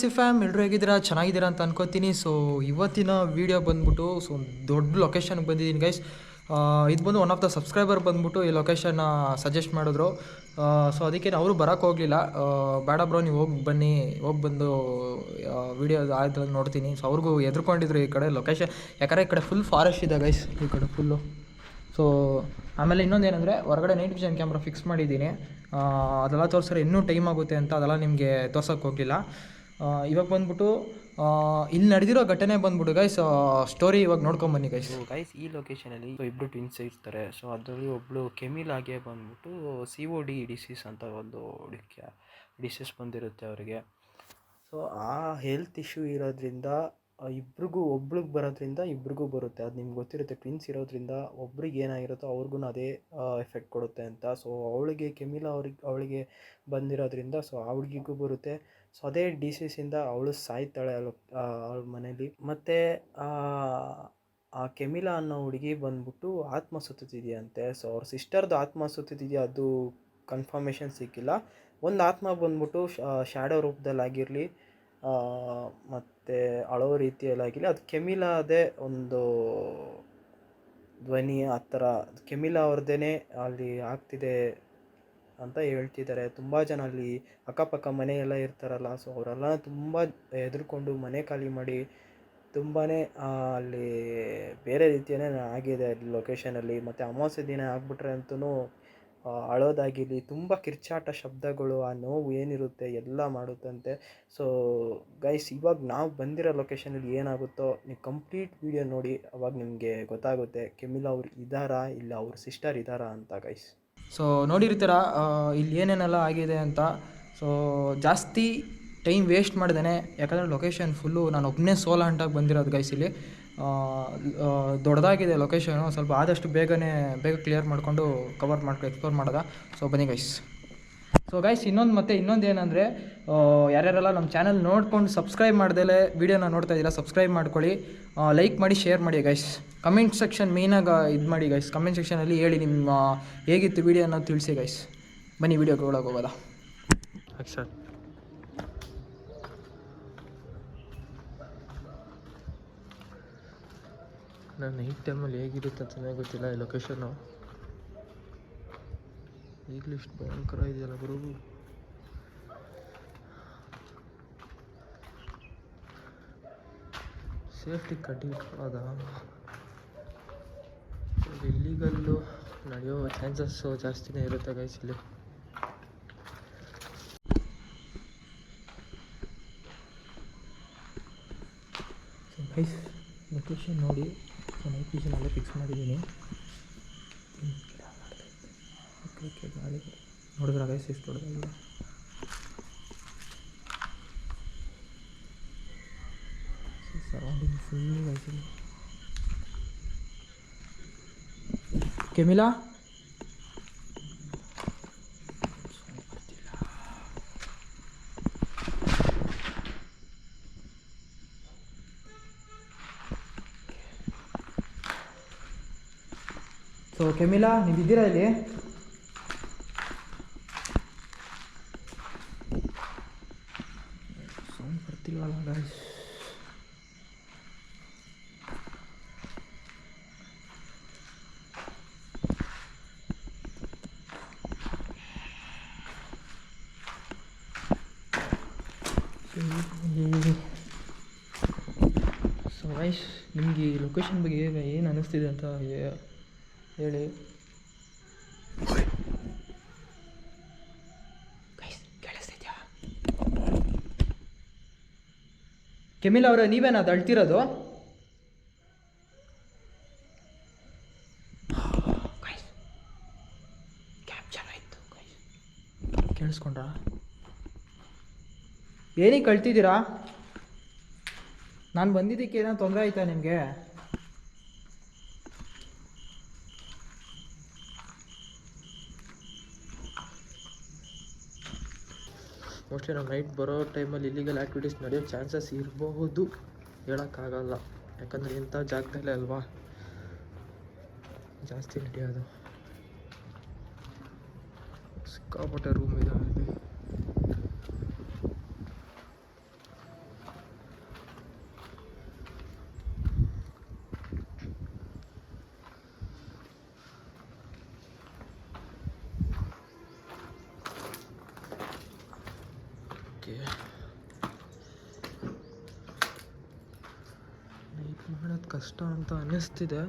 C fam ಎಲ್ಲರೂ ಹೇಗಿದ್ದೀರಾ? ಚೆನ್ನಾಗಿದ್ದೀರಾ ಅಂತ ಅನ್ಕೋತೀನಿ. ಸೊ ಇವತ್ತಿನ ವೀಡಿಯೋ ಬಂದ್ಬಿಟ್ಟು ಸೊ ದೊಡ್ಡ ಲೊಕೇಶನ್ಗೆ ಬಂದಿದ್ದೀನಿ ಗೈಸ್ ಇದು ಬಂದು ಒನ್ ಆಫ್ ದ ಸಬ್ಸ್ಕ್ರೈಬರ್ ಬಂದ್ಬಿಟ್ಟು ಈ ಲೊಕೇಶನ್ನ ಸಜೆಸ್ಟ್ ಮಾಡಿದ್ರು. ಸೊ ಅದಕ್ಕೆ ಅವರು ಬರೋಕ್ಕೆ ಹೋಗಲಿಲ್ಲ. ಬೇಡ ಬ್ರೋ ನೀವು ಹೋಗಿ ಬನ್ನಿ. ಹೋಗಿ ಬಂದು ವೀಡಿಯೋ ಆಯ್ತು ನೋಡ್ತೀನಿ. ಸೊ ಅವ್ರಿಗೂ ಎದ್ರುಕೊಂಡಿದ್ರು ಈ ಕಡೆ ಲೊಕೇಶನ್ ಯಾಕಂದರೆ ಈ ಕಡೆ ಫುಲ್ ಫಾರೆಸ್ಟ್ ಇದೆ ಗೈಸ್ ಈ ಕಡೆ ಫುಲ್ಲು ಸೊ ಆಮೇಲೆ ಇನ್ನೊಂದು ಹೊರಗಡೆ ನೈಟ್ ವಿಷನ್ ಕ್ಯಾಮ್ರಾ ಫಿಕ್ಸ್ ಮಾಡಿದ್ದೀನಿ. ಅದೆಲ್ಲ ತೋರಿಸ್ರೆ ಇನ್ನೂ ಟೈಮ್ ಆಗುತ್ತೆ ಅಂತ ಅದೆಲ್ಲ ನಿಮಗೆ ತೋರ್ಸೋಕ್ಕೆ ಹೋಗಲಿಲ್ಲ. ಇವಾಗ ಬಂದ್ಬಿಟ್ಟು ಇಲ್ಲಿ ನಡೆದಿರೋ ಘಟನೆ ಬಂದ್ಬಿಟ್ಟು ಗೈಸ್ ಸ್ಟೋರಿ ಇವಾಗ ನೋಡ್ಕೊಂಬನ್ನಿ ಗೈಸ್ ಗೈಸ್ ಈ ಲೊಕೇಶನಲ್ಲಿ ಇಬ್ಬರು ಟ್ವಿನ್ಸ್ ಇರ್ತಾರೆ. ಸೊ ಅದರಲ್ಲಿ ಒಬ್ಬಳು ಕೆಮಿಲಾಗೆ ಬಂದ್ಬಿಟ್ಟು ಸಿ ಒ ಡಿ ಡಿಸೀಸ್ ಅಂತ ಒಂದು ಹುಡುಕಿಯ ಡಿಸೀಸ್ ಬಂದಿರುತ್ತೆ ಅವರಿಗೆ. ಸೊ ಆ ಹೆಲ್ತ್ ಇಶ್ಯೂ ಇರೋದ್ರಿಂದ ಇಬ್ರಿಗೂ ಒಬ್ಳಿಗೆ ಬರೋದ್ರಿಂದ ಇಬ್ರಿಗೂ ಬರುತ್ತೆ. ಅದು ನಿಮ್ಗೆ ಗೊತ್ತಿರುತ್ತೆ ಟ್ವಿನ್ಸ್ ಇರೋದ್ರಿಂದ ಒಬ್ರಿಗೆ ಏನಾಗಿರುತ್ತೋ ಅವ್ರಿಗೂ ಅದೇ ಎಫೆಕ್ಟ್ ಕೊಡುತ್ತೆ ಅಂತ. ಸೊ ಅವಳಿಗೆ, ಕೆಮಿಲಾ ಅವ್ರಿಗೆ, ಅವಳಿಗೆ ಬಂದಿರೋದ್ರಿಂದ ಸೊ ಆ ಹುಡುಗಿಗೂ ಬರುತ್ತೆ. ಸೊ ಅದೇ ಡಿಸೀಸಿಂದ ಅವಳು ಸಾಯ್ತಾಳೆ ಅವಳು ಅವಳ ಮನೇಲಿ. ಮತ್ತು, ಆ ಕೆಮಿಲಾ ಅನ್ನೋ ಹುಡುಗಿ ಬಂದ್ಬಿಟ್ಟು ಆತ್ಮ ಸುತ್ತಿದೆಯಂತೆ ಸೊ ಅವ್ರ ಸಿಸ್ಟರ್ದು ಆತ್ಮ ಸುತ್ತಿದೆಯಾ ಅದು ಕನ್ಫರ್ಮೇಷನ್ ಸಿಕ್ಕಿಲ್ಲ. ಒಂದು ಆತ್ಮ ಬಂದ್ಬಿಟ್ಟು ಶ್ಯಾಡೋ ರೂಪದಲ್ಲಾಗಿರಲಿ ಮತ್ತು ಅಳೋ ರೀತಿಯಲ್ಲಾಗಿರಲಿ, ಅದು ಕೆಮಿಲಾದೇ ಒಂದು ಧ್ವನಿ ಆ ಥರ, ಕೆಮಿಲಾ ಅವ್ರದ್ದೇ ಅಲ್ಲಿ ಆಗ್ತಿದೆ ಅಂತ ಹೇಳ್ತಿದ್ದಾರೆ. ತುಂಬ ಜನ ಅಲ್ಲಿ ಅಕ್ಕಪಕ್ಕ ಮನೆಯೆಲ್ಲ ಇರ್ತಾರಲ್ಲ ಸೊ ಅವರೆಲ್ಲ ತುಂಬ ಹೆದರ್ಕೊಂಡು ಮನೆ ಖಾಲಿ ಮಾಡಿ ತುಂಬಾ ಅಲ್ಲಿ ಬೇರೆ ರೀತಿಯೇ ಆಗಿದೆ ಅಲ್ಲಿ ಲೊಕೇಶನಲ್ಲಿ ಮತ್ತು ಅಮಾವಾಸ್ಯೆ ದಿನ ಆಗಿಬಿಟ್ರೆ ಅಂತೂ ಅಳೋದಾಗಿರಲಿ ತುಂಬ ಕಿರ್ಚಾಟ ಶಬ್ದಗಳು, ಆ ನೋವು ಏನಿರುತ್ತೆ ಎಲ್ಲ ಮಾಡುತ್ತಂತೆ. ಸೊ ಗೈಸ್ ಇವಾಗ ನಾವು ಬಂದಿರೋ ಲೊಕೇಶನಲ್ಲಿ ಏನಾಗುತ್ತೋ ನೀವು ಕಂಪ್ಲೀಟ್ ವಿಡಿಯೋ ನೋಡಿ, ಅವಾಗ ನಿಮಗೆ ಗೊತ್ತಾಗುತ್ತೆ, ಕೆಮಿಲಾ ಅವ್ರು ಇದ್ದಾರಾ ಇಲ್ಲ ಅವ್ರ ಸಿಸ್ಟರ್ ಇದ್ದಾರಾ ಅಂತ ಗೈಸ್ ಸೊ ನೋಡಿರ್ತೀರ ಇಲ್ಲಿ ಏನೇನೆಲ್ಲ ಆಗಿದೆ ಅಂತ. ಸೊ ಜಾಸ್ತಿ ಟೈಮ್ ವೇಸ್ಟ್ ಮಾಡ್ದೇನೆ ಯಾಕಂದರೆ ಲೊಕೇಶನ್ ಫುಲ್ಲು ನಾನು ಒಬ್ಬನೇ ಸೋಲ ಅಂಟಾಗಿ ಬಂದಿರೋದು ಗೈಸ್ ಇಲ್ಲಿ. ದೊಡ್ಡದಾಗಿದೆ ಲೊಕೇಶನು ಸ್ವಲ್ಪ ಆದಷ್ಟು ಬೇಗನೆ, ಬೇಗ ಕ್ಲಿಯರ್ ಮಾಡಿಕೊಂಡು ಕವರ್ ಮಾಡ್ಕೊ ಎಕ್ಸ್ಪ್ಲೋರ್ ಮಾಡೋದ? ಸೊ ಬನ್ನಿ ಗೈಸ್ ಸೊ ಗೈಸ್ ಇನ್ನೊಂದು ಮತ್ತೆ ಇನ್ನೊಂದು ಏನಂದರೆ ಯಾರ್ಯಾರೆಲ್ಲ ನಮ್ಮ ಚಾನಲ್ ನೋಡ್ಕೊಂಡು ಸಬ್ಸ್ಕ್ರೈಬ್ ಮಾಡ್ದಲೇ ವೀಡಿಯೋನ ನೋಡ್ತಾ ಇದ್ದೀರಾ ಸಬ್ಸ್ಕ್ರೈಬ್ ಮಾಡ್ಕೊಳ್ಳಿ. ಲೈಕ್ ಮಾಡಿ ಶೇರ್ ಮಾಡಿ ಗೈಸ್ ಕಮೆಂಟ್ ಸೆಕ್ಷನ್ ಮೇನಾಗಿ ಇದು ಮಾಡಿ ಗೈಸ್ ಕಮೆಂಟ್ ಸೆಕ್ಷನಲ್ಲಿ ಹೇಳಿ ನಿಮ್ಮ ಹೇಗಿತ್ತು ವೀಡಿಯೋ ಅನ್ನೋದು ತಿಳಿಸಿ ಗೈಸ್ ಬನ್ನಿ ವೀಡಿಯೋ ಒಳಗೆ ಹೋಗೋದಾ. ಸರ್. ನಾನು ನೈಟ್ ಟೈಮಲ್ಲಿ ಹೇಗಿರುತ್ತೆ ಅಂತಲೇ ಗೊತ್ತಿಲ್ಲ, ಈ ಲೊಕೇಶನ್ನು ಈಗಲೂ ಇಷ್ಟು ಭಯಂಕರ ಇದೆಯಲ್ಲ ಗುರು ಸೇಫ್ಟಿ ಕಟ್ಟಿ ಇಟ್ಕೊಳ್ಳೋದ ಇಲ್ಲಿಗಲ್ಲು ನಡೆಯೋ ಚಾನ್ಸಸ್ಸು ಜಾಸ್ತಿನೇ ಇರುತ್ತೆ ಗೈಸ್ ಇಲ್ಲಿ. ಲೊಕೇಶನ್ ನೋಡಿ. ಲೊಕೇಶನ್ ಎಲ್ಲ ಫಿಕ್ಸ್ ಮಾಡಿದ್ದೀನಿ. ಓಕೆ ಗಾಳಿ. ನೋಡಿದ್ರ ಗೈಸ್ ಎಷ್ಟು ದೊಡ್ಡದಾಗಿದೆ ಸರೌಂಡಿಂಗ್ ಫುಲ್ ಗೈಸ್ ಕೆಮಿಲಾ? ಸೊ ಕೆಮಿಲಾ ನೀವು ಇದ್ದೀರಾ ಇಲ್ಲಿ ಸೌಂಡ್ ಬರ್ತಿಲ್ವಲ್ಲ ಗಾಯ್ಸ್ ಸೊ ಗೈಸ್ ನಿಮಗೆ ಈ ಲೊಕೇಶನ್ ಬಗ್ಗೆ ಹೇಗೆ ಏನು ಅನ್ನಿಸ್ತಿದೆ ಅಂತ ಹೇಳಿ. ಕೆಮಿಲ್ ಅವರೇ, ನೀವೇನಾ ಅದು ಅಳ್ತಿರೋದು? ಕೇಳಿಸ್ಕೊಂಡ್ರಾ? ಏನಕ್ಕೆ ಕಳ್ತಿದ್ದೀರಾ? ನಾನು ಬಂದಿದ್ದಕ್ಕೆ ಏನೋ ತೊಂದರೆ ಆಯ್ತಾ ನಿಮಗೆ? ಮೋಸ್ಟ್ಲಿ ನಾವು ನೈಟ್ ಬರೋ ಟೈಮಲ್ಲಿ ಇಲ್ಲಿಗಲ್ ಆ್ಯಕ್ಟಿವಿಟೀಸ್ ನಡೆಯೋ ಚಾನ್ಸಸ್ ಇರಬಹುದು ಹೇಳೋಕ್ಕಾಗಲ್ಲ. ಯಾಕಂದರೆ ಇಂಥ ಜಾಗದಲ್ಲೇ ಅಲ್ವಾ? ಜಾಸ್ತಿ ನಡೆಯೋದು. ಸಿಕ್ಕಾಪಟ್ಟೆ ರೂಮ್ ಇದೆ ಅಲ್ಲಿ ಓಕೆ ನೈಟ್ ಮಾಡೋದು ಕಷ್ಟ ಅನ್ನಿಸ್ತಿದೆ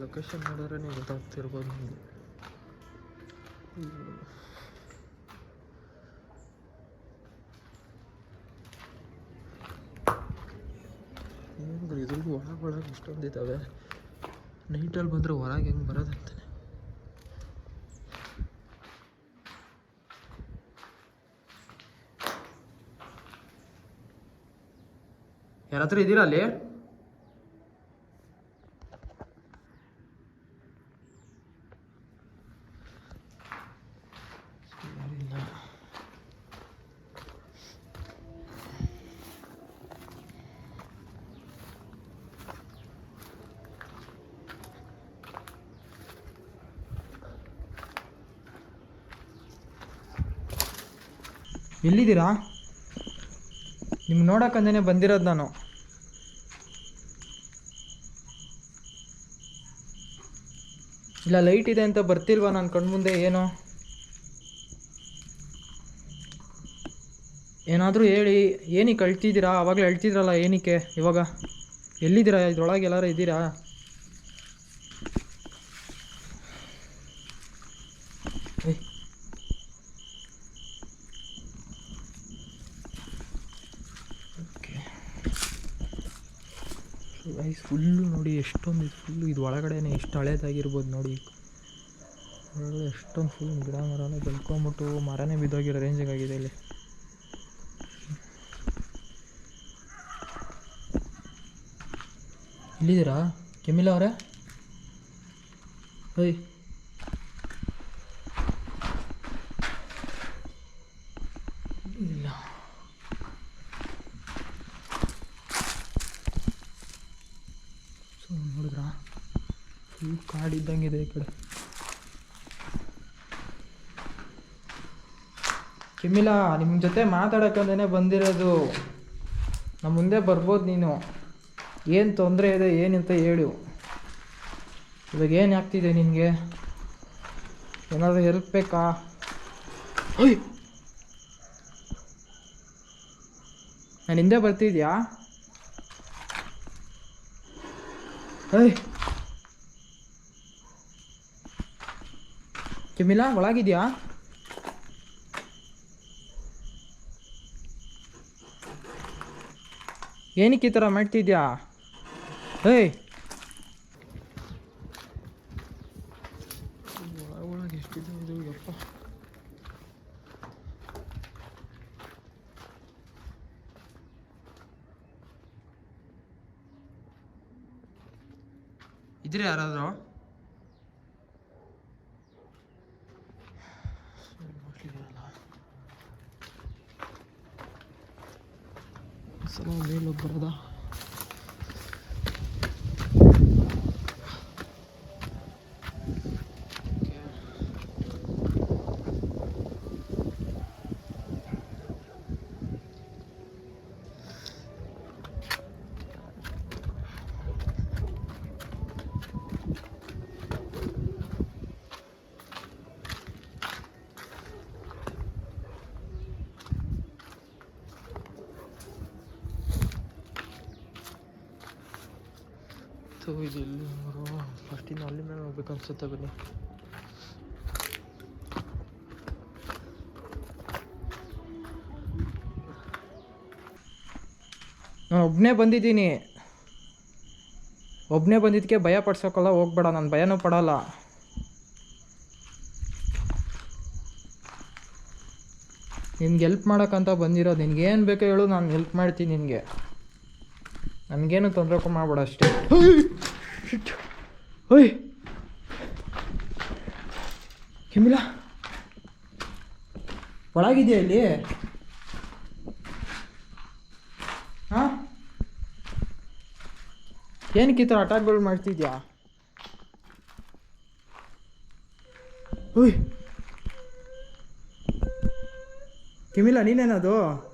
ಲೊಕೇಶನ್ ನೋಡಿದ್ರೆ ನೀವು ಗೊತ್ತಾಗ್ತಿರ್ಬೋದು ನಿಮಗೆ. ಇದ್ರಿಗೂ ಒಳಗೆ ಒಳಗೆ ಇಷ್ಟೊಂದು ಇದ್ದಾವೆ ನೈಟಲ್ಲಿ ಬಂದರೆ ಹೊರಗೆ ಹೆಂಗೆ ಬರೋದಂತಾನೆ. ಯಾರತ್ರ ಇದ್ದೀರಾ ಅಲ್ಲಿ? ಎಲ್ಲಿದ್ದೀರಾ? ನಿಮ್ಗೆ ನೋಡೋಕ್ಕಂದೇ ಬಂದಿರೋದು ನಾನು. ಇಲ್ಲ, ಲೈಟ್ ಇದೆ ಅಂತ ಬರ್ತಿಲ್ವಾ ನನ್ನ ಕಣ್ಮುಂದೆ? ಏನು? ಏನಾದರೂ ಹೇಳಿ. ಏನಕ್ಕೆ ಅಳ್ತಿದ್ದೀರಾ ಆವಾಗಲೇ ಅಳ್ತಿದ್ರಲ್ಲ ಏನಕ್ಕೆ ಇವಾಗ? ಎಲ್ಲಿದ್ದೀರಾ? ಇದ್ರೊಳಗೆ ಎಲ್ಲಾರು ಇದ್ದೀರಾ? ಗೈಸ್ ಫುಲ್ಲು ನೋಡಿ, ಎಷ್ಟೊಂದು ಇದು ಫುಲ್ಲು ಇದು ಒಳಗಡೆನೇ ಎಷ್ಟು ಹಳೇದಾಗಿರ್ಬೋದು ನೋಡಿ. ಒಳಗಡೆ ಎಷ್ಟೊಂದು ಫುಲ್ ಗಿಡ ಮರನೇ ಬೆಳ್ಕೊಂಬಿಟ್ಟು ಮರನೇ ಬಿದ್ದೋಗಿರೋ ರೇಂಜಿಗೆ ಆಗಿದೆ ಇಲ್ಲಿ. ಇಲ್ಲಿದ್ದೀರಾ ಕೆಮಿಲ ಅವರೇ? ಓಯ್ ಇಲ್ಲ ಸೊ ನೋಡಿದ್ರಾ ಫುಲ್ ಕಾಡಿದ್ದಂಗಿದೆ ಈ ಕಡೆ ಕೆಮಿಲ ನಿಮ್ಮ ಜೊತೆ ಮಾತಾಡೋಕ್ಕಂದೇ ಬಂದಿರೋದು. ನಮ್ಮ ಮುಂದೆ ಬರ್ಬೋದು ನೀನು. ಏನು ತೊಂದರೆ ಇದೆ ಏನಂತ ಹೇಳು. ಇವಾಗ ಏನು ಆಗ್ತಿದೆ ನಿನಗೆ? ಏನಾದರೂ ಹೆಲ್ಪ್ ಬೇಕಾ? ನಾನು ಹಿಂದೆ ಬರ್ತಿದ್ಯಾ? ಏಯ್ ಕೆಮಿಲಾ ಒಳಗಿದ್ಯಾ? ಏನಕ್ಕೆ ಈ ಥರ ಮಾಡ್ತಿದ್ಯಾ? ಏಯ್! ಒಳಗೆ ಎಷ್ಟಿದೆ ಯಪ್ಪ ಇದ್ರೆ ಯಾರಾದರೂ? ಸಲ ಮೇಲೋಗಿ ಬರೋದಾ ಸೊ ಇದು ಇಲ್ಲಿ ಫಸ್ಟ್ ಅಲ್ಲಿ ಮೇಲೆ ಹೋಗ್ಬೇಕು ಅನ್ಸುತ್ತೆ ಬನ್ನಿ ನಾನು ಒಬ್ಬನೇ ಬಂದಿದ್ದೀನಿ. ಒಬ್ಬನೇ ಬಂದಿದ್ದಕ್ಕೆ ಭಯ ಪಡ್ಸೋಕ್ಕಲ್ಲ ಹೋಗ್ಬೇಡ, ನಾನು ಭಯನೂ ಪಡಲ್ಲ. ನಿನ್ಗೆ ಹೆಲ್ಪ್ ಮಾಡೋಕ್ಕಂತ ಬಂದಿರೋದು ನಿನ್ಗೆ ಏನು ಬೇಕೋ ಹೇಳು, ನಾನು ಹೆಲ್ಪ್ ಮಾಡ್ತೀನಿ ನಿನಗೆ. ನನಗೇನು ತೊಂದರೆ ಮಾಡಬೇಡ ಅಷ್ಟೇ. ಓಯ್! ಕೆಮಿಲ? ಒಳಗಿದೆಯಾ ಇಲ್ಲಿ? ಹಾಂ? ಏನಕ್ಕೆ ಈ ಥರ ಅಟ್ಯಾಕ್ಗಳು ಮಾಡ್ತಿದ್ಯಾ? ಓಯ್! ಕೆಮಿಲ, ನೀನೇನದು?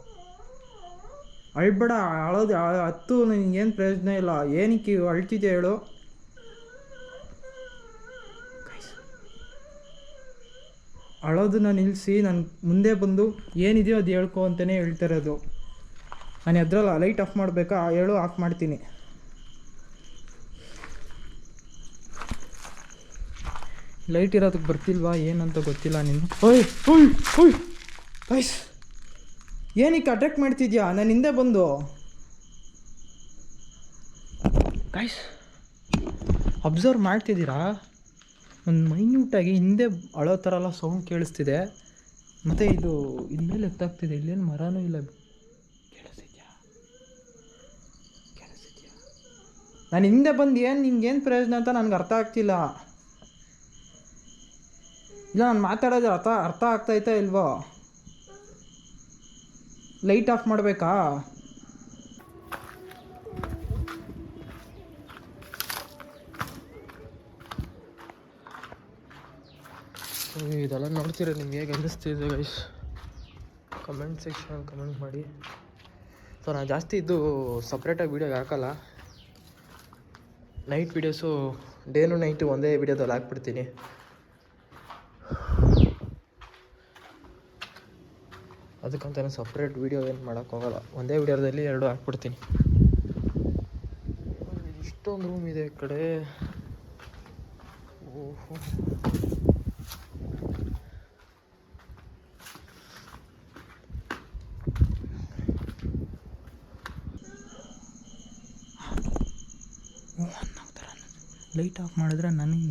ಅಳ್ಬೇಡ ಅಳೋದು ಹತ್ತು ನಿನಗೇನು ಪ್ರಯೋಜನ ಇಲ್ಲ. ಏನಕ್ಕೆ ಅಳ್ತಿದ್ದೆ ಹೇಳು. ಅಳೋದನ್ನ ನಿಲ್ಲಿಸಿ ನಾನು ಮುಂದೆ ಬಂದು ಏನಿದೆಯೋ ಅದು ಹೇಳ್ಕೊ ಅಂತಲೇ ಹೇಳ್ತಿರೋದು ನಾನು ಎದ್ರಲ್ಲ ಲೈಟ್ ಆಫ್ ಮಾಡಬೇಕಾ? ಹೇಳು, ಆಫ್ ಮಾಡ್ತೀನಿ. ಲೈಟ್ ಇರೋದಕ್ಕೆ ಬರ್ತಿಲ್ವಾ, ಏನಂತ ಗೊತ್ತಿಲ್ಲ ನಿನ್ನ ಓಯ್ ಓಯ್ ಓಯ್ ಗೈಸ್ ಏನಕ್ಕೆ ಅಟ್ಯಾಕ್ ಮಾಡ್ತಿದ್ಯಾ? ನಾನು ಹಿಂದೆ ಬಂದು. ಗೈಸ್ ಅಬ್ಸರ್ವ್ ಮಾಡ್ತಿದ್ದೀರಾ? ಒಂದು ಮೈನ್ಯೂಟಾಗಿ ಹಿಂದೆ ಅಳೋ ಥರ ಎಲ್ಲ ಸೌಂಡ್ ಕೇಳಿಸ್ತಿದೆ. ಮತ್ತು ಇದು ಇನ್ಮೇಲೆ ಎತ್ತಾಗ್ತಿದೆ. ಇಲ್ಲೇನು ಮರನೂ ಇಲ್ಲ. ಕೇಳಿಸ್ತಿದ್ಯಾ? ಕೇಳಿಸ್ತಿದ್ಯಾ? ನಾನು ಹಿಂದೆ ಬಂದು ಏನು ನಿಂಗೇನು ಪ್ರಯೋಜನ ಅಂತ ನನಗೆ ಅರ್ಥ ಆಗ್ತಿಲ್ಲ. ಇಲ್ಲ, ನಾನು ಮಾತಾಡೋದು ಅರ್ಥ ಅರ್ಥ ಆಗ್ತಾಯ್ತಾ ಇಲ್ವೋ? ಲೈಟ್ ಆಫ್ ಮಾಡಬೇಕಾ? ಇದೆಲ್ಲ ನೋಡ್ತೀರ ನಿಮ್ಗೆ ಹೇಗೆ ಅನ್ನಿಸ್ತಿದೆ ಗೈಸ್ ಕಮೆಂಟ್ ಸೆಕ್ಷನ್ ಕಮೆಂಟ್ ಮಾಡಿ. ಸೊ ನಾನು ಜಾಸ್ತಿ ಇದು ಸಪ್ರೇಟಾಗಿ ವೀಡಿಯೋಗೆ ಹಾಕಲ್ಲ. ನೈಟ್ ವೀಡಿಯೋಸು ಡೇನು ನೈಟು ಒಂದೇ ವೀಡಿಯೋದಲ್ಲಿ ಹಾಕ್ಬಿಡ್ತೀನಿ. ಅದಕ್ಕಂತಾನೆ ಸಪ್ರೇಟ್ ವೀಡಿಯೋ ಏನು ಮಾಡೋಕ್ಕೋಗಲ್ಲ ಒಂದೇ ವೀಡಿಯೋದಲ್ಲಿ ಎರಡು ಹಾಕ್ಬಿಡ್ತೀನಿ. ಇಷ್ಟೊಂದು ರೂಮ್ ಇದೆ ಈ ಕಡೆ. ಓಹೋ. ಲೈಟ್ ಆಫ್ ಮಾಡಿದ್ರೆ ನನಗೆ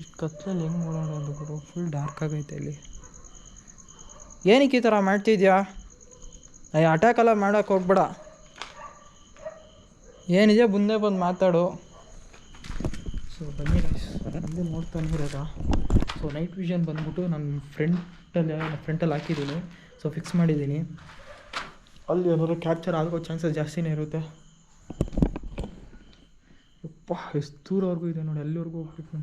ಇಷ್ಟು ಕತ್ಲಲ್ಲಿ ಹೆಂಗೆ ಓಡಾಡೋದು ಗುರು ಫುಲ್ ಡಾರ್ಕ್ ಆಗೈತೆ ಇಲ್ಲಿ. ಏನಕ್ಕೆ ಈ ಥರ ಮಾಡ್ತಿದ್ಯಾ? ಅಯ್ಯ ಅಟ್ಯಾಕ್ ಎಲ್ಲ ಮಾಡೋಕೆ ಹೋಗ್ಬೇಡ. ಏನಿದೆ? ಮುಂದೆ ಬಂದು ಮಾತಾಡು. ಸೊ ಬನ್ನಿ ಮುಂದೆ ನೋಡ್ತಾನೆ ಇರೋದ ಸೊ ನೈಟ್ ವಿಷನ್ ಬಂದ್ಬಿಟ್ಟು ನನ್ನ ಫ್ರಂಟಲ್ಲಿ ಫ್ರೆಂಟಲ್ಲಿ ಹಾಕಿದ್ದೀನಿ. ಸೊ ಫಿಕ್ಸ್ ಮಾಡಿದ್ದೀನಿ. ಅಲ್ಲಿ ಏನಾದ್ರು ಕ್ಯಾಪ್ಚರ್ ಆಗೋ ಚಾನ್ಸಸ್ ಜಾಸ್ತಿನೇ ಇರುತ್ತೆ. ಅಪ್ಪ ಎಷ್ಟು ದೂರವರೆಗೂ ಇದೆ ನೋಡಿ, ಅಲ್ಲಿವರೆಗೂ ಹೋಗ್ಬೇಕು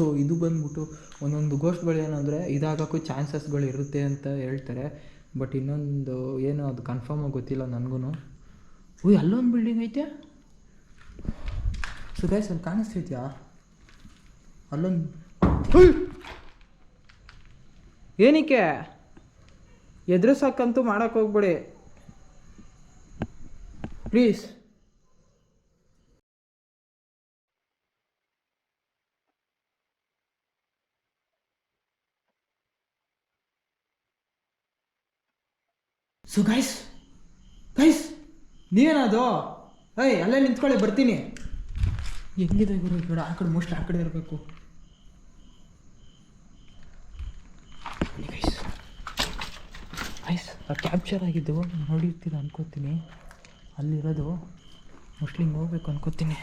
ಸೊ ಇದು ಬಂದ್ಬಿಟ್ಟು ಒಂದೊಂದು ಗೋಷ್ಠಿಗಳು ಏನಂದರೆ ಇದಾಗೋಕ್ಕೂ ಚಾನ್ಸಸ್ಗಳು ಇರುತ್ತೆ ಅಂತ ಹೇಳ್ತಾರೆ. ಬಟ್ ಇನ್ನೊಂದು ಏನು ಅದು ಕನ್ಫರ್ಮಾಗಿ ಗೊತ್ತಿಲ್ಲ ನನಗೂ ಓಯ್ ಅಲ್ಲೊಂದು ಬಿಲ್ಡಿಂಗ್ ಐತೆ? ಸೊ ಗೈಸ್ ಅಲ್ಲಿ ಕಾಣಿಸ್ತೈತ್ಯಾ ಅಲ್ಲೊಂದು ಏನಕ್ಕೆ? ಎದುರಿಸಕ್ಕಂತೂ ಮಾಡೋಕ್ಕೆ ಹೋಗ್ಬೇಡಿ. ಪ್ಲೀಸ್ ಸೊ ಗೈಸ್ ಗೈಸ್ ನೀವೇನದು ಏಯ್, ಅಲ್ಲೇ ನಿಂತ್ಕೊಳ್ಳಿ, ಬರ್ತೀನಿ. ಹೆಂಗಿದೆ ಗುರು ಕಡೆ? ಆ ಕಡೆ ಮೋಸ್ಟ್ ಆ ಕಡೆ ಇರಬೇಕು. ಗೈಸ್ ಗೈಸ್ ಕ್ಯಾಪ್ಚರ್ ಆಗಿದ್ದು ನೋಡಿರ್ತೀರ ಅನ್ಕೋತೀನಿ. ಅಲ್ಲಿರೋದು ಮೋಸ್ಟ್ಲಿ ಹಿಂಗೆ ಹೋಗ್ಬೇಕು ಅನ್ಕೋತೀನಿ.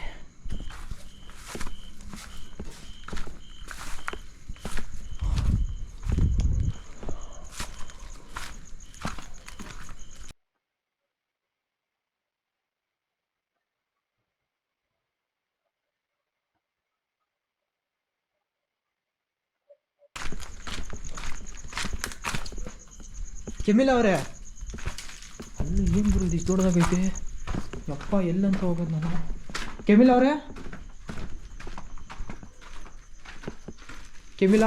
ಕೆಮಿಲ್ ಅವರೇ. ಅಲ್ಲಿ ಏನು ಬರೋದು ಇಷ್ಟು ದೊಡ್ಡದಾಗೈತೆ ಯಪ್ಪ, ಎಲ್ಲಂತ ಹೋಗೋದು ನಾನು. ಕೆಮಿಲ್ ಅವರೇ? ಕೆಮಿಲ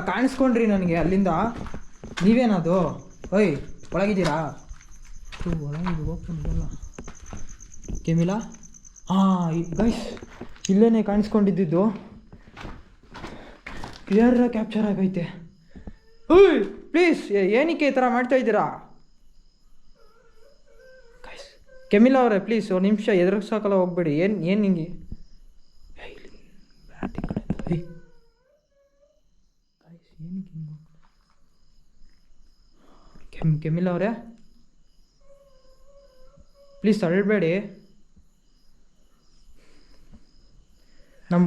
ಕಾಣಿಸ್ಕೊಂಡ್ರಿ ನನಗೆ ಅಲ್ಲಿಂದ. ನೀವೇನದು? ಓಯ್, ಒಳಗಿದ್ದೀರಾ? ಒಳಗಿದ್ದು ಇದಲ್ಲ. ಕೆಮಿಲಾ? ಹಾಂ ಗೈಸ್ ಇಲ್ಲೇ ಕಾಣಿಸ್ಕೊಂಡಿದ್ದಿದ್ದು. ಕ್ಲಿಯರ್ ಕ್ಯಾಪ್ಚರ್ ಆಗೈತೆ. ಓಯ್! ಪ್ಲೀಸ್ ಏನಕ್ಕೆ ಈ ಥರ ಮಾಡ್ತಾ ಇದ್ದೀರಾ? ಕೆಮಿಲ್ ಅವರೇ ಪ್ಲೀಸ್ ಒಂದು ನಿಮಿಷ ಎದುರಿಸೋಕಲ್ಲ ಹೋಗ್ಬೇಡಿ. ಏನು ಏನು ಹಿಂಗೆ ಕೆಮ್ ಕೆಮಿಲಾ ಅವರೇ? ಪ್ಲೀಸ್ ಅಳ್ಬೇಡಿ ನಮ್ಮ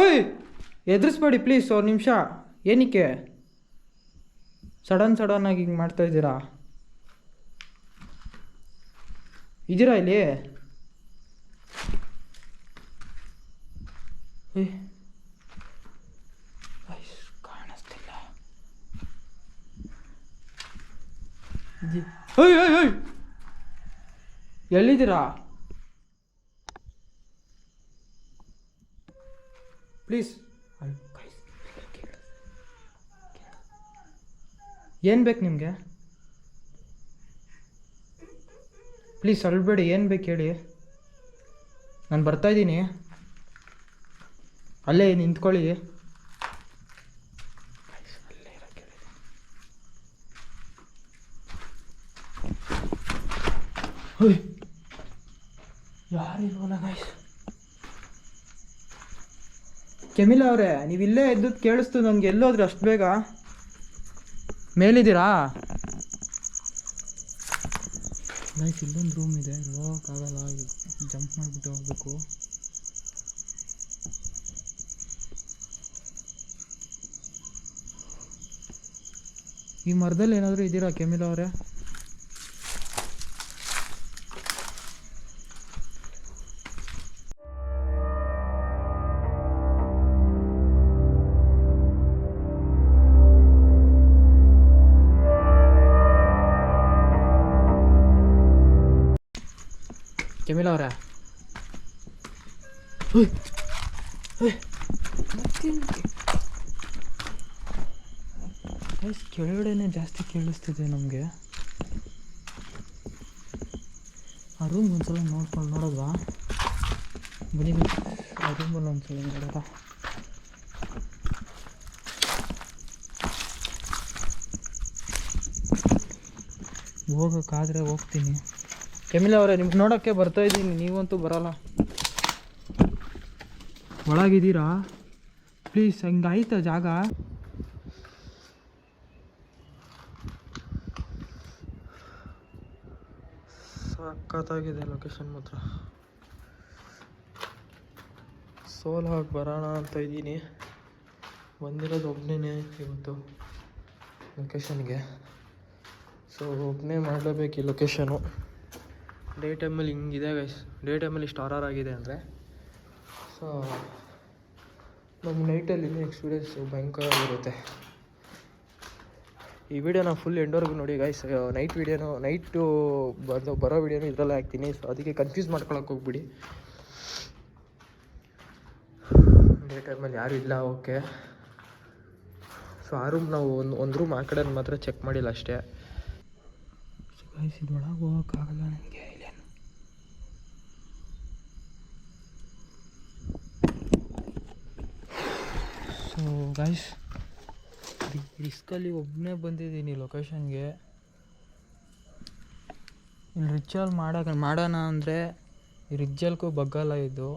ಓಯ್ ಎದುರಿಸ್ಬೇಡಿ ಪ್ಲೀಸ್ ಒಂದು ನಿಮಿಷ. ಏನಕ್ಕೆ? ಸಡನ್ ಸಡನ್ನಾಗಿ ಹಿಂಗೆ ಮಾಡ್ತಾ ಇದ್ದೀರಾ? ಇದ್ದೀರಾ ಇಲ್ಲಿ? ಏ. ಕಾಣಿಸ್ತಿಲ್ಲ. ಎಲ್ಲಿದ್ದೀರಾ? ಪ್ಲೀಸ್. ಏನು ಬೇಕು ನಿಮಗೆ? ಪ್ಲೀಸ್ ಅಳ್ಬೇಡಿ ಏನು ಬೇಕು ಹೇಳಿ. ನಾನು ಬರ್ತಾಯಿದ್ದೀನಿ ಅಲ್ಲೇ ನಿಂತ್ಕೊಳ್ಳಿ. ಯಾರಿಲ್ವಲ್ಲ ಗಾಯ್ಸ್ ಕೆಮಿಲ್ ಅವರೇ ನೀವು ಇಲ್ಲೇ ಎದ್ದದ್ದು ಕೇಳಿಸ್ತು ನನಗೆ ಎಲ್ಲೋದ್ರೆ ಅಷ್ಟು ಬೇಗ? ಮೇಲಿದ್ದೀರಾ? ನೈಸ್ ಇಲ್ಲೊಂದು ರೂಮ್ ಇದೆ. ಹೋಗೋಕ್ಕಾಗಲ್ಲ ಜಂಪ್ ಮಾಡಿಬಿಟ್ಟು ಹೋಗ್ಬೇಕು. ಈ ಮರದಲ್ಲಿ ಏನಾದರೂ ಇದ್ದೀರಾ ಕೆಮಿಲ ಅವರೇ? ಜಾಸ್ತಿ ಕೇಳಿಸ್ತಿದೆ ನಮಗೆ. ಆ ರೂಮ್ ಒಂದ್ಸಲ ನೋಡ್ಕೊಂಡು ನೋಡೋದಾ ಬನ್ನಿ ಬನ್ನಿ. ಆ ರೂಮಲ್ಲಿ ಒಂದ್ಸಲ ನೋಡೋದ? ಹೋಗೋಕ್ಕಾದ್ರೆ ಹೋಗ್ತೀನಿ. ಕೆಮಿಲಿ ಅವರೇ ನಿಮ್ಗೆ ನೋಡೋಕ್ಕೆ ಬರ್ತಾ ಇದ್ದೀನಿ, ನೀವಂತೂ ಬರಲ್ಲ. ಒಳಗಿದ್ದೀರಾ? ಪ್ಲೀಸ್, ಹಂಗಾಯ್ತಾ ಜಾಗ? ಸಖತ್ತಾಗಿದೆ ಲೊಕೇಶನ್ ಮಾತ್ರ. ಸೋಲ್ ಹಾಕಿ ಬರೋಣ ಅಂತ ಇದ್ದೀನಿ. ಬಂದಿರೋದು ಒಬ್ಬನೇ ಇವತ್ತು ಲೊಕೇಶನ್ಗೆ ಸೊ ಒಬ್ಬನೇ ಮಾಡಲೇಬೇಕು ಈ ಲೊಕೇಶನು ಡೇ ಟೈಮಲ್ಲಿ ಹಿಂಗಿದೆ ಗೈಸ್ ಡೇ ಟೈಮಲ್ಲಿ ಇಷ್ಟು ಆರ್ ಆಗಿದೆ ಅಂದರೆ. ಸೊ ನಮ್ಮ ನೈಟಲ್ಲಿ ಎಕ್ಸ್ಪೀರಿಯನ್ಸು ಭಯಂಕರವಾಗಿರುತ್ತೆ. ಈ ವಿಡಿಯೋನ ಫುಲ್ ಎಂಡೋರ್ಗು ನೋಡಿ ಗೈಸ್ ನೈಟ್ ವಿಡಿಯೋನು ನೈಟು ಬಂದು ಬರೋ ವಿಡಿಯೋನು ಇದರಲ್ಲೇ ಹಾಕ್ತೀನಿ. ಸೊ ಅದಕ್ಕೆ ಕನ್ಫ್ಯೂಸ್ ಮಾಡ್ಕೊಳಕ್ಕೆ ಹೋಗ್ಬಿಡಿ. ಡೇ ಟೈಮಲ್ಲಿ ಯಾರು ಇಲ್ಲ ಓಕೆ ಸೊ ಆ ರೂಮ್ ನಾವು ಒಂದು ಒಂದು ರೂಮ್ ಆ ಕಡೆ ಮಾತ್ರ ಚೆಕ್ ಮಾಡಿಲ್ಲ ಅಷ್ಟೇ. ಗೈಸ್ ಇದ್ರೊಳಗೆ ಹೋಗೋಕ್ಕಾಗಲ್ಲ ನನಗೆ ಸೊ ಗೈಸ್ ರಿಸ್ಕಲ್ಲಿ ಒಬ್ಬನೇ ಬಂದಿದ್ದೀನಿ ಲೊಕೇಶನ್ಗೆ ಇಲ್ಲಿ ರಿಚುವಲ್ ಮಾಡೋಕೆ, ಮಾಡೋಣ ಅಂದರೆ ಈ ರಿಚುವಲ್ಗೂ ಬಗ್ಗಲ್ಲ ಇದು.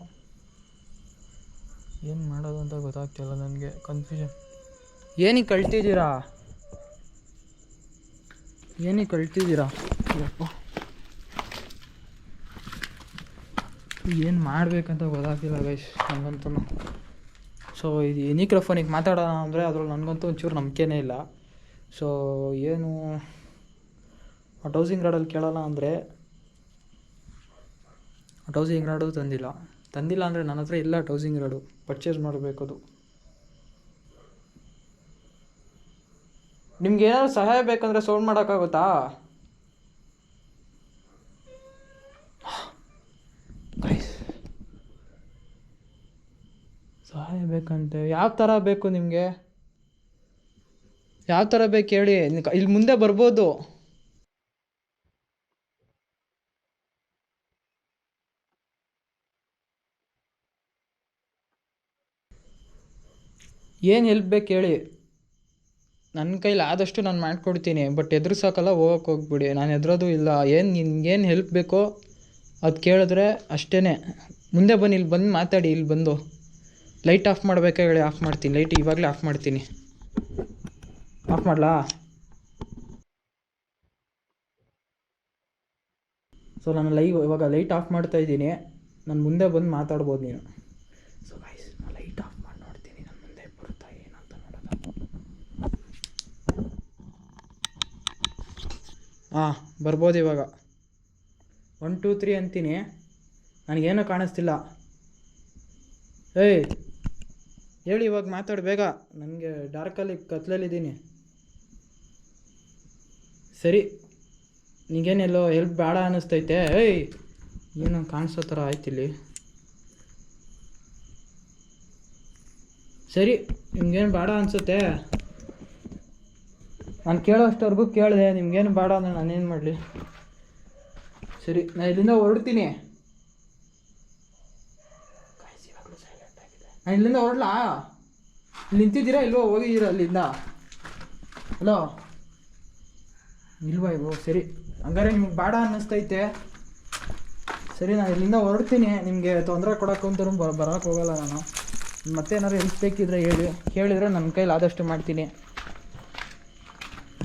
ಏನು ಮಾಡೋದು ಅಂತ ಗೊತ್ತಾಗ್ತಿಲ್ಲ ನನಗೆ ಕನ್ಫ್ಯೂಷನ್ ಏನಕ್ಕೆ ಕಳ್ತಿದ್ದೀರಾ? ಏನಕ್ಕೆ ಕಳ್ತಿದ್ದೀರಾ? ಏನು ಮಾಡಬೇಕಂತ ಗೊತ್ತಾಗ್ತಿಲ್ಲ ಗೈಸ್ ನನಗಂತೂ ಸೊ ಇದು ಎನಿಕ್ರಫೋನಿಗೆ ಮಾತಾಡೋಣ ಅಂದರೆ ಅದ್ರಲ್ಲಿ ನನಗಂತೂ ಒಂಚೂರು ನಂಬಿಕೆನೇ ಇಲ್ಲ. ಸೊ ಏನು ಹೌಸಿಂಗ್ ರಾಡಲ್ಲಿ ಕೇಳೋಣ ಅಂದರೆ ಅಟ್ ಹೌಸಿಂಗ್ ರಾಡು ತಂದಿಲ್ಲ. ತಂದಿಲ್ಲ ಅಂದರೆ ನನ್ನ ಹತ್ರ ಇಲ್ಲ ಟೌಸಿಂಗ್ ರಾಡು ಪರ್ಚೇಸ್ ಮಾಡಬೇಕದು ನಿಮ್ಗೆ ಏನಾದ್ರು ಸಹಾಯ ಬೇಕಂದರೆ ಸೌಂಡ್ ಮಾಡೋಕ್ಕಾಗುತ್ತಾ? ಸಹಾಯ ಬೇಕಂತೆ. ಯಾವ ಥರ ಬೇಕು ನಿಮಗೆ? ಯಾವ ಥರ ಬೇಕು ಹೇಳಿ. ಇಲ್ಲಿ ಮುಂದೆ ಬರ್ಬೋದು. ಏನು ಹೆಲ್ಪ್ ಬೇಕು ಹೇಳಿ. ನನ್ನ ಕೈಲಿ ಆದಷ್ಟು ನಾನು ಮಾಡಿಕೊಡ್ತೀನಿ ಬಟ್ ಎದುರಿಸೋಕಲ್ಲ ಹೋಗೋಕೆ ಹೋಗ್ಬಿಡಿ. ನಾನು ಎದುರೋದು ಇಲ್ಲ. ಏನು ನಿನ್ಗೇನು ಹೆಲ್ಪ್ ಬೇಕೋ ಅದು ಕೇಳಿದ್ರೆ ಅಷ್ಟೇ ಮುಂದೆ ಬನ್ನಿ, ಇಲ್ಲಿ ಬಂದು ಮಾತಾಡಿ, ಇಲ್ಲಿ ಬಂದು. ಲೈಟ್ ಆಫ್ ಮಾಡಬೇಕಾ ಹೇಳಿ? ಆಫ್ ಮಾಡ್ತೀನಿ. ಲೈಟ್ ಇವಾಗಲೇ ಆಫ್ ಮಾಡ್ತೀನಿ. ಆಫ್ ಮಾಡಲಾ? ಸೊ ನಾನು ಲೈವ್ ಇವಾಗ ಲೈಟ್ ಆಫ್ ಮಾಡ್ತಾ ಇದ್ದೀನಿ. ನಾನು ಮುಂದೆ ಬಂದು ಮಾತಾಡ್ಬೋದು ನೀನು. ಸೊ ಗೈಸ್ ಲೈಟ್ ಆಫ್ ಮಾಡಿ ನೋಡ್ತೀನಿ. ನಾನು ಮುಂದೆ ಬರುತ್ತಾ ಏನಂತ ನೋಡೋದು ಹಾಂ, ಬರ್ಬೋದು ಇವಾಗ. ಒನ್ ಟೂ ತ್ರೀ ಅಂತೀನಿ. ನನಗೇನು ಕಾಣಿಸ್ತಿಲ್ಲ. ಏಯ್ ಹೇಳಿ ಇವಾಗ ಮಾತಾಡಿ, ಬೇಗ. ನನಗೆ ಡಾರ್ಕಲ್ಲಿ ಕತ್ಲಲ್ಲಿದ್ದೀನಿ. ಸರಿ, ನಿಗೇನೆಲ್ಲೋ ಹೆಲ್ಪ್ ಬೇಡ ಅನ್ನಿಸ್ತೈತೆ. ಏಯ್, ಏನೋ ಕಾಣಿಸೋ ಥರ ಆಯ್ತಿಲ್ಲಿ ಸರಿ, ನಿಮ್ಗೇನು ಬೇಡ ಅನಿಸುತ್ತೆ? ನಾನು ಕೇಳೋಷ್ಟವರೆಗೂ ಕೇಳಿದೆ, ನಿಮ್ಗೇನು ಬೇಡ ಅಂದರೆ ನಾನೇನು ಮಾಡಲಿ? ಸರಿ ನಾನು ಇಲ್ಲಿಂದ ಹೊರಡ್ತೀನಿ. ಇಲ್ಲಿಂದ ಹೊರಡ್ಲಾ? ನಿಂತಿದ್ದೀರಾ ಇಲ್ವೋ? ಹೋಗಿದ್ದೀರಾ ಅಲ್ಲಿಂದ ಹಲೋ? ಇಲ್ವಾ ಇವೋ ಸರಿ. ಹಂಗಾರೆ ನಿಮ್ಗೆ ಬೇಡ ಅನ್ನಿಸ್ತೈತೆ. ಸರಿ, ನಾನು ಇಲ್ಲಿಂದ ಹೊರಡ್ತೀನಿ. ನಿಮಗೆ ತೊಂದರೆ ಕೊಡೋಕ್ಕಂತೂ ಬರ ಬರೋಕ್ಕೆ ಹೋಗಲ್ಲ ನಾನು. ಮತ್ತೆ ಏನಾದ್ರು ಹೆಲ್ಪ್ ಬೇಕಿದ್ರೆ ಹೇಳಿ. ಕೇಳಿದರೆ ನನ್ನ ಕೈಲಿ ಆದಷ್ಟು ಮಾಡ್ತೀನಿ.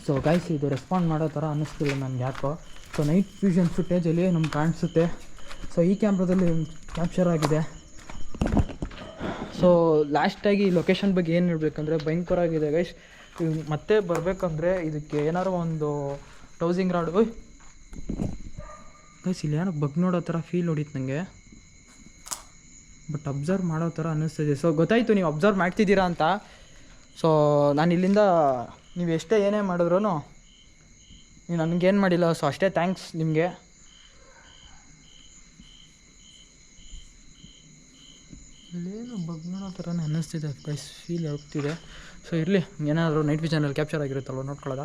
ಸೊ ಗೈಸ್ ಇದು ರೆಸ್ಪಾಂಡ್ ಮಾಡೋ ಥರ ಅನ್ನಿಸ್ತಿಲ್ಲ ನನಗೆ ಯಾಕೋ. ಸೊ ನೈಟ್ ಫ್ಯೂಷನ್ ಫುಟೇಜಲ್ಲಿ ನಮ್ಗೆ ಕಾಣಿಸುತ್ತೆ. ಸೊ ಈ ಕ್ಯಾಮ್ರಾದಲ್ಲಿ ಕ್ಯಾಪ್ಚರ್ ಆಗಿದೆ. ಸೊ ಲಾಸ್ಟಾಗಿ ಲೊಕೇಶನ್ ಬಗ್ಗೆ ಏನು ಹೇಳಬೇಕಂದ್ರೆ ಭಯಂಕರ ಆಗಿದೆ ಗೈಸ್ ಮತ್ತೆ ಬರಬೇಕಂದ್ರೆ ಇದಕ್ಕೆ ಏನಾದ್ರು ಒಂದು ಟೌಸಿಂಗ್ ರಾಡ್ ಓಯ್! ಗೈಸ್ ಇಲ್ಲಿ ಏನೋ ಬಗ್ ನೋಡೋ ಥರ ಫೀಲ್ ನೋಡಿತ್ತು ನನಗೆ ಬಟ್ ಅಬ್ಸರ್ವ್ ಮಾಡೋ ಥರ ಅನ್ನಿಸ್ತಿದೆ. ಸೊ ಗೊತ್ತಾಯಿತು ನೀವು ಅಬ್ಸರ್ವ್ ಮಾಡ್ತಿದ್ದೀರಾ ಅಂತ. ಸೊ ನಾನು ಇಲ್ಲಿಂದ ನೀವು ಎಷ್ಟೇ ಏನೇ ಮಾಡಿದ್ರು ನೀವು ನನಗೇನು ಮಾಡಿಲ್ಲ. ಸೊ ಅಷ್ಟೇ ಥ್ಯಾಂಕ್ಸ್ ನಿಮಗೆ. ಇಲ್ಲೇನು ಬಗ್ ನೋಡೋ ಥರನೇ ಅನ್ನಿಸ್ತಿದೆ ಪ್ರೈಸ್ ಫೀಲ್ ಆಗ್ತಿದೆ. ಸೊ ಇರಲಿ, ಏನಾದರೂ ನೈಟ್ ವಿಷನಲ್ಲಿ ಕ್ಯಾಪ್ಚರ್ ಆಗಿರುತ್ತಲ್ವ, ನೋಡ್ಕೊಳ್ಳೋದ?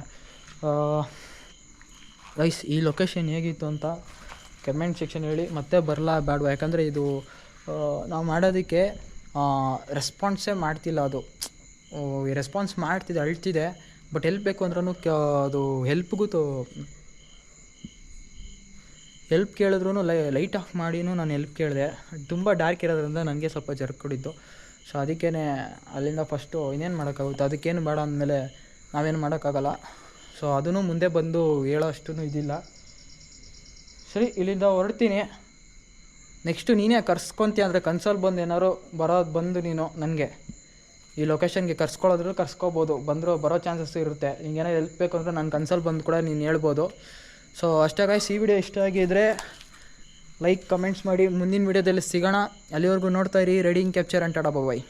ಗೈಸ್ ಈ ಲೊಕೇಶನ್ ಹೇಗಿತ್ತು ಅಂತ ಕಮೆಂಟ್ ಸೆಕ್ಷನ್ ಹೇಳಿ. ಮತ್ತೆ ಬರಲಾ ಬೇಡವಾ ಯಾಕಂದರೆ ಇದು ನಾವು ಮಾಡೋದಕ್ಕೆ ರೆಸ್ಪಾನ್ಸೇ ಮಾಡ್ತಿಲ್ಲ ಅದು. ರೆಸ್ಪಾನ್ಸ್ ಮಾಡ್ತಿದೆ, ಅಳ್ತಿದೆ ಬಟ್ ಹೆಲ್ಪ್ ಬೇಕು ಅಂದ್ರೂ ಅದು ಹೆಲ್ಪ್ಗೂ ತೋ ಹೆಲ್ಪ್ ಕೇಳಿದ್ರೂ ಲೈ ಲೈಟ್ ಆಫ್ ಮಾಡಿನೂ ನಾನು ಹೆಲ್ಪ್ ಕೇಳಿದೆ. ತುಂಬ ಡಾರ್ಕ್ ಇರೋದ್ರಿಂದ ನನಗೆ ಸ್ವಲ್ಪ ಜರ್ಕ್ ಕೊಡಿದ್ದು ಸೊ ಅದಕ್ಕೇ ಅಲ್ಲಿಂದ ಫಸ್ಟು ಇನ್ನೇನು ಮಾಡೋಕ್ಕಾಗುತ್ತೆ? ಅದಕ್ಕೇನು ಬೇಡ ಅಂದಮೇಲೆ ನಾವೇನು ಮಾಡೋಕ್ಕಾಗಲ್ಲ. ಸೊ ಅದೂ ಮುಂದೆ ಬಂದು ಹೇಳೋ ಅಷ್ಟು ಇದಿಲ್ಲ. ಸರಿ, ಇಲ್ಲಿಂದ ಹೊರಡ್ತೀನಿ. ನೆಕ್ಸ್ಟು ನೀನೇ ಕರ್ಸ್ಕೊತೀಯ ಅಂದರೆ ಕನ್ಸಲ್ಲಿ ಬಂದು ಏನಾದ್ರು ಬರೋದು ಬಂದು ನೀನು ನನಗೆ. ಈ ಲೊಕೇಶನ್ಗೆ ಕರ್ಸ್ಕೊಳ್ಳೋದ್ರೂ ಕರ್ಸ್ಕೋಬೋದು. ಬಂದರೂ ಬರೋ ಚಾನ್ಸಸ್ ಇರುತ್ತೆ. ನಿಂಗೇನೋ ಹೆಲ್ಪ್ ಬೇಕು ಅಂದರೆ ನಾನು ಕನ್ಸಲ್ಲಿ ಬಂದು ಕೂಡ ನೀನು ಹೇಳ್ಬೋದು. ಸೊ ಅಷ್ಟೇ ಗಾಯ್ಸ್ ಈ ವಿಡಿಯೋ ಇಷ್ಟ ಆಗಿದ್ರೆ ಲೈಕ್ ಕಮೆಂಟ್ಸ್ ಮಾಡಿ, ಮುಂದಿನ ವಿಡಿಯೋದಲ್ಲಿ ಸಿಗೋಣ. ಅಲ್ಲಿವರೆಗೂ ನೋಡ್ತಾ ಇರಿ. ರೆಡಿಂಗ್ ಕ್ಯಾಪ್ಚರ್ ಅಂಟಾಡ ಬಾಯ್